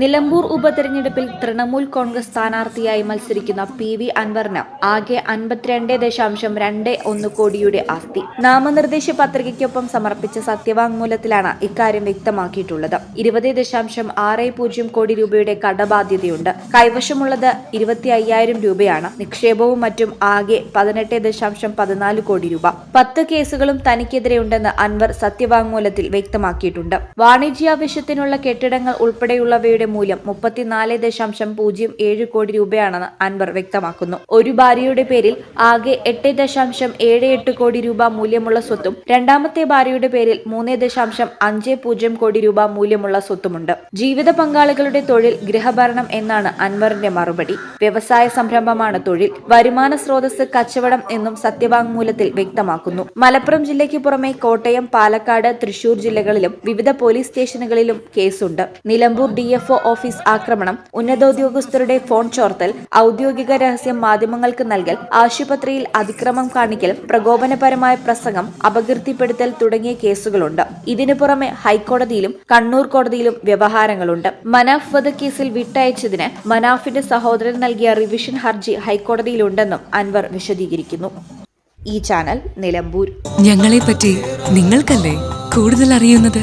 നിലമ്പൂർ ഉപതെരഞ്ഞെടുപ്പിൽ തൃണമൂൽ കോൺഗ്രസ് സ്ഥാനാർത്ഥിയായി മത്സരിക്കുന്ന പി വി അൻവറിന് ആകെ അൻപത്തിരണ്ട് ദശാംശം രണ്ട് ഒന്ന് കോടിയുടെ ആസ്തി. നാമനിർദ്ദേശ പത്രികയ്ക്കൊപ്പം സമർപ്പിച്ച സത്യവാങ്മൂലത്തിലാണ് ഇക്കാര്യം വ്യക്തമാക്കിയിട്ടുള്ളത്. ഇരുപത് ദശാംശം ആറ് പൂജ്യം കോടി രൂപയുടെ കടബാധ്യതയുണ്ട്. കൈവശമുള്ളത് ഇരുപത്തി അയ്യായിരം രൂപയാണ്. നിക്ഷേപവും മറ്റും ആകെ പതിനെട്ട് ദശാംശം പതിനാല് കോടി രൂപ. പത്ത് കേസുകളും തനിക്കെതിരെയുണ്ടെന്ന് അൻവർ സത്യവാങ്മൂലത്തിൽ വ്യക്തമാക്കിയിട്ടുണ്ട്. വാണിജ്യാവശ്യത്തിനുള്ള കെട്ടിടങ്ങൾ ഉൾപ്പെടെയുള്ളവയുടെ മൂല്യം മുപ്പത്തിനാല് ദശാംശം പൂജ്യം ഏഴ് കോടി രൂപയാണെന്ന് അൻവർ വ്യക്തമാക്കുന്നു. ഒരു ഭാര്യയുടെ പേരിൽ ആകെ എട്ട് ദശാംശം ഏഴ് എട്ട് കോടി രൂപ മൂല്യമുള്ള സ്വത്തും രണ്ടാമത്തെ ഭാര്യയുടെ പേരിൽ മൂന്ന് ദശാംശം അഞ്ച് പൂജ്യം കോടി രൂപ മൂല്യമുള്ള സ്വത്തുമുണ്ട്. ജീവിത പങ്കാളികളുടെ തൊഴിൽ ഗൃഹഭരണം എന്നാണ് അൻവറിന്റെ മറുപടി. വ്യവസായ സംരംഭമാണ് തൊഴിൽ. വരുമാന സ്രോതസ് കച്ചവടം എന്നും സത്യവാങ്മൂലത്തിൽ വ്യക്തമാക്കുന്നു. മലപ്പുറം ജില്ലയ്ക്ക് പുറമെ കോട്ടയം പാലക്കാട് തൃശൂർ ജില്ലകളിലും വിവിധ പോലീസ് സ്റ്റേഷനുകളിലും കേസുണ്ട്. നിലമ്പൂർ ഡിഎഫ്ഒ ഓഫീസ് ആക്രമണം ഉന്നതോദ്യോഗസ്ഥരുടെ ഫോൺ ചോർത്തൽ ഔദ്യോഗിക രഹസ്യം മാധ്യമങ്ങൾക്ക് നൽകൽ ആശുപത്രിയിൽ അതിക്രമം കാണിക്കൽ പ്രകോപനപരമായ പ്രസംഗം അപകീർത്തിപ്പെടുത്തൽ തുടങ്ങിയ കേസുകളുണ്ട്. ഇതിനു പുറമെ ഹൈക്കോടതിയിലും കണ്ണൂർ കോടതിയിലും വ്യവഹാരങ്ങളുണ്ട്. മനാഫ് വധക്കേസിൽ വിട്ടയച്ചതിന് മനാഫിന്റെ സഹോദരൻ നൽകിയ റിവിഷൻ ഹർജി ഹൈക്കോടതിയിലുണ്ടെന്നും അൻവർ വിശദീകരിക്കുന്നു. ഈ ചാനൽ നിലമ്പൂർ. ഞങ്ങളെപ്പറ്റി നിങ്ങൾക്കല്ലേ കൂടുതൽ അറിയുന്നത്?